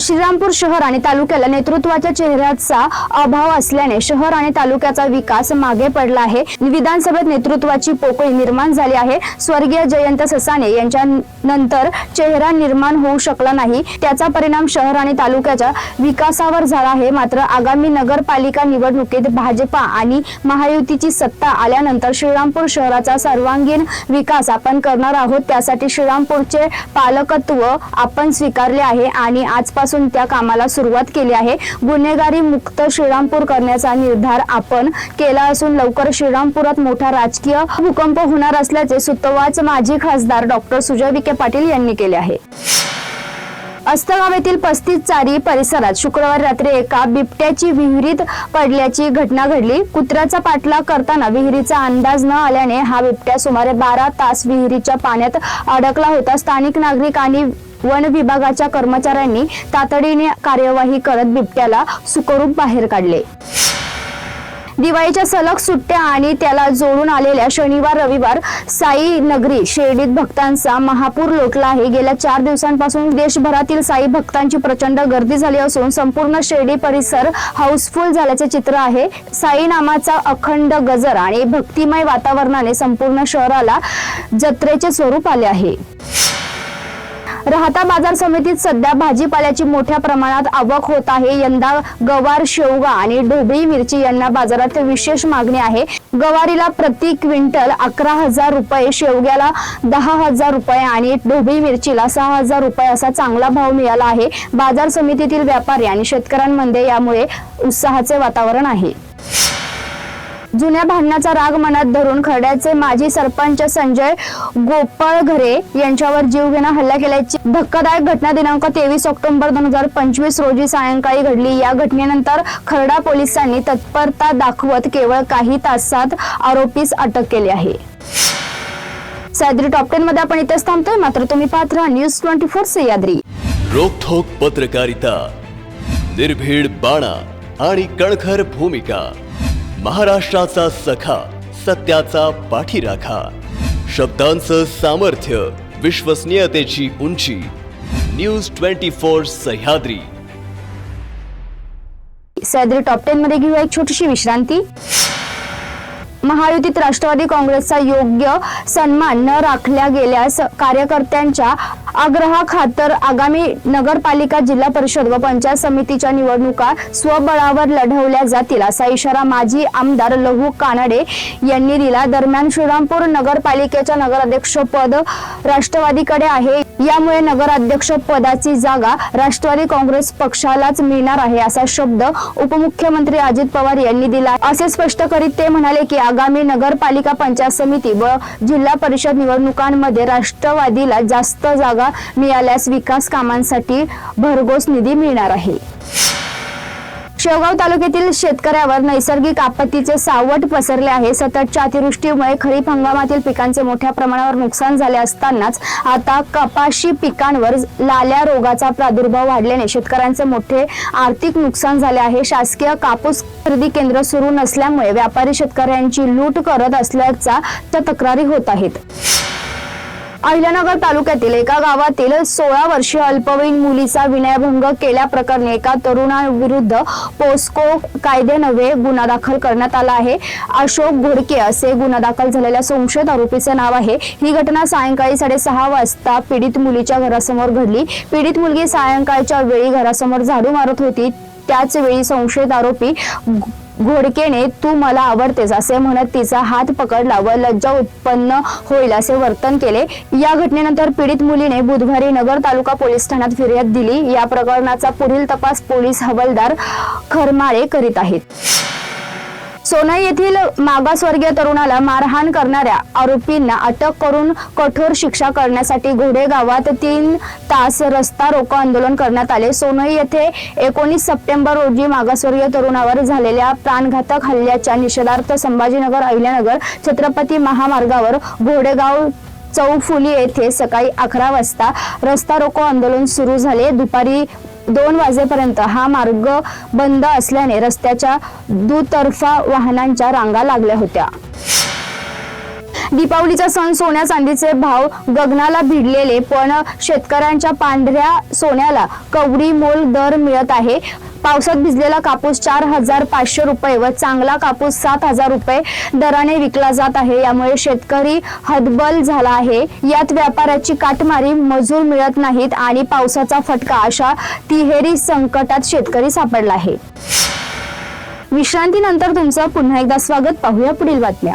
श्रीरामपूर शहर आणि तालुक्याला नेतृत्वाच्या चेहऱ्याचा अभाव असल्याने शहर आणि तालुक्याचा विकास मागे पडला आहे. विधानसभेत नेतृत्वाची पोकळी निर्माण झाली आहे. स्वर्गीय जयंत ससाने यांच्या नंतर चेहरा निर्माण होऊ शकला नाही. त्याचा परिणाम शहर आणि तालुक्याच्या विकासावर झाला आहे. मात्र आगामी नगरपालिका निवडणुकीत भाजपा आणि महायुतीची सत्ता आल्यानंतर श्रीरामपूर शहराचा सर्वांगीण विकास आपण करणार आहोत. त्यासाठी श्रीरामपूरचे पालकत्व आपण स्वीकारले आहे आणि आजपासून असून त्या कामाला सुरुवात केली आहे. गुन्हेगारी मुक्त श्रीरामपूर करण्याचा निर्धार आपण केला असून लवकर श्रीरामपुरात मोठा राजकीय भूकंप होणार असल्याचे सुतवाच माजी खासदार डॉक्टर सुजय विखे पाटील यांनी केले आहे. अस्तगाव येथील पस्तीस चारी परिसरात शुक्रवारी रात्री एका बिबट्याची विहिरीत पडल्याची घटना घडली. कुत्र्याचा पाठलाग करताना विहिरीचा अंदाज न आल्याने हा बिबट्या सुमारे बारा तास विहिरीच्या पाण्यात अडकला होता. स्थानिक नागरिक आणि वन विभागाच्या कर्मचाऱ्यांनी तातडीने कार्यवाही करत बिबट्याला सुखरूप बाहेर काढले. दिवाळीच्या सलग सुट्ट्या आणि त्याला जोडून आलेल्या शनिवार रविवार साई नगरी शिर्डीत भक्तांचा महापूर लोटला आहे. गेल्या चार दिवसांपासून देशभरातील साई भक्तांची प्रचंड गर्दी झाली असून संपूर्ण शिर्डी परिसर हाऊसफुल झाल्याचे चित्र आहे. साई नामाचा अखंड गजर आणि भक्तिमय वातावरणाने संपूर्ण शहराला जत्रेचे स्वरूप आले आहे. राहता बाजार समितीत सध्या भाजीपाल्याची मोठ्या प्रमाणात आवक होत आहे. यंदा गवार शेवगा आणि ढोबळी मिरची यांना बाजारात विशेष मागणी आहे. गवारीला प्रति क्विंटल अकरा हजार रुपये शेवग्याला दहा हजार रुपये आणि ढोबळी मिरचीला सहा हजार रुपये असा चांगला भाव मिळाला आहे. बाजार समितीतील व्यापारी आणि शेतकऱ्यांमध्ये यामुळे उत्साहाचे वातावरण आहे. जुन्या भांडणाचा राग मनात धरून खर्ड्याचे माजी सरपंच संजय गोपाळघरे यांच्यावर जीवघेणा हल्ला केल्याची धक्कादायक घटना दिनांक तेवीस ऑक्टोबर दोन हजार पंचवीस रोजी सायंकाळी घडली. या घटनेनंतर खरडा पोलिसांनी तत्परता दाखवत केवळ काही तासात आरोपीस अटक केली आहे. सह्याद्री टॉप टेन मध्ये आपण इथेच थांबतोय. मात्र तुम्ही पाहत राहा न्यूज ट्वेंटी फोर सह्याद्री. रोखोक पत्रकारिता निर्भीड बाणा आणि कणखर भूमिका. महाराष्ट्राचा सखा सत्याचा पाठीराखा. शब्दांचं सामर्थ्य विश्वसनीयतेची उंची. News twenty four Sahyadri. Sahyadri top ten मध्ये घेऊया एक छोटीशी विश्रांती. महायुतीत राष्ट्रवादी काँग्रेसचा योग्य सन्मान न राखल्या गेल्यास कार्यकर्त्यांच्या आग्रहाखातर आगामी नगरपालिका जिल्हा परिषद व पंचायत समितीच्या निवडणुका स्वबळावर लढवल्या जातील असा इशारा माजी आमदार लहू कानडे यांनी दिला. दरम्यान श्रीरामपूर नगरपालिकेच्या नगराध्यक्ष पद राष्ट्रवादीकडे आहे. यामुळे नगराध्यक्ष पदाची जागा राष्ट्रवादी काँग्रेस पक्षालाच मिळणार आहे असा शब्द उपमुख्यमंत्री अजित पवार यांनी दिला. असे स्पष्ट करीत ते म्हणाले की आगामी नगरपालिका पंचायत समिती व जिल्हा परिषद निवडणुकांमध्ये राष्ट्रवादीला जास्त जागा मिळाल्यास विकास कामांसाठी भरघोस निधी मिळणार आहे. शेवगाव तालुक्यातील शेतकऱ्यावर नैसर्गिक आपत्तीचे सावट पसरले आहे. सततच्या अतिवृष्टीमुळे खरीप हंगामातील पिकांचे मोठ्या प्रमाणावर नुकसान झाले असतानाच आता कपाशी पिकांवर लाल्या रोगाचा प्रादुर्भाव वाढल्याने शेतकऱ्यांचे मोठे आर्थिक नुकसान झाले आहे. शासकीय कापूस खरेदी केंद्र सुरू नसल्यामुळे व्यापारी शेतकऱ्यांची लूट करत असल्याचा त्या तक्रारी होत आहेत. अहिल्यानगर तालुक्यातील एका गावातील सोळा वर्षीय अल्पवयीन मुलीचा विनयभंग केल्याप्रकरणी एका तरुणाविरुद्ध पोस्को कायदे नव्हे गुन्हा दाखल करण्यात आला आहे. अशोक घोडके असे गुन्हा दाखल झालेल्या संशयित आरोपीचे नाव आहे. ही घटना सायंकाळी साडेसहा वाजता पीडित मुलीच्या घरासमोर घडली. पीडित मुलगी सायंकाळच्या वेळी घरासमोर झाडू मारत होती. त्याच वेळी संशयित आरोपी घोडकेने तू मला आवडतेस असे म्हणत तिचा हात पकडला व लज्जा उत्पन्न होईल असे वर्तन केले. या घटनेनंतर पीडित मुलीने बुधवारी नगर तालुका पोलीस ठाण्यात फिर्याद दिली. या प्रकरणाचा पुढील तपास पोलीस हवालदार खरमाळे करीत आहेत. सोनई येथील मागासवर्गीय तरुणाला मारहाण करणाऱ्या आरोपींना अटक करून कठोर शिक्षा करण्यासाठी घोडे गावात तीन तास रस्ता रोको आंदोलन करण्यात आले. सोनई येथे एकोणीस सप्टेंबर रोजी मागासवर्गीय तरुणावर झालेल्या प्राणघातक हल्ल्याच्या निषेधार्थ संभाजीनगर अहिल्यानगर छत्रपती महामार्गावर घोडेगाव चौफुली येथे सकाळी अकरा वाजता रस्ता रोको आंदोलन सुरू झाले. दुपारी दोन वाजेपर्यंत हा मार्ग बंद असल्याने रस्त्याच्या दुतर्फा वाहनांच्या रांगा लागल्या होत्या. दीपावलीचा सण सोन्या चांदीचे भाव गगनाला भिडलेले पण शेतकऱ्यांच्या पांढऱ्या सोन्याला कवडी मोल दर मिळत आहे. पावसात भिजलेला कापूस चार हजार पाचशे रुपये व चांगला कापूस सात हजार रुपये दराने विकला जात आहे. यामुळे शेतकरी हतबल झाला आहे. यात व्यापाऱ्याची काटमारी मजूर मिळत नाहीत आणि पावसाचा फटका अशा तिहेरी संकटात शेतकरी सापडला आहे. विश्रांतीनंतर तुमचं पुन्हा एकदा स्वागत. पाहूया पुढील बातम्या.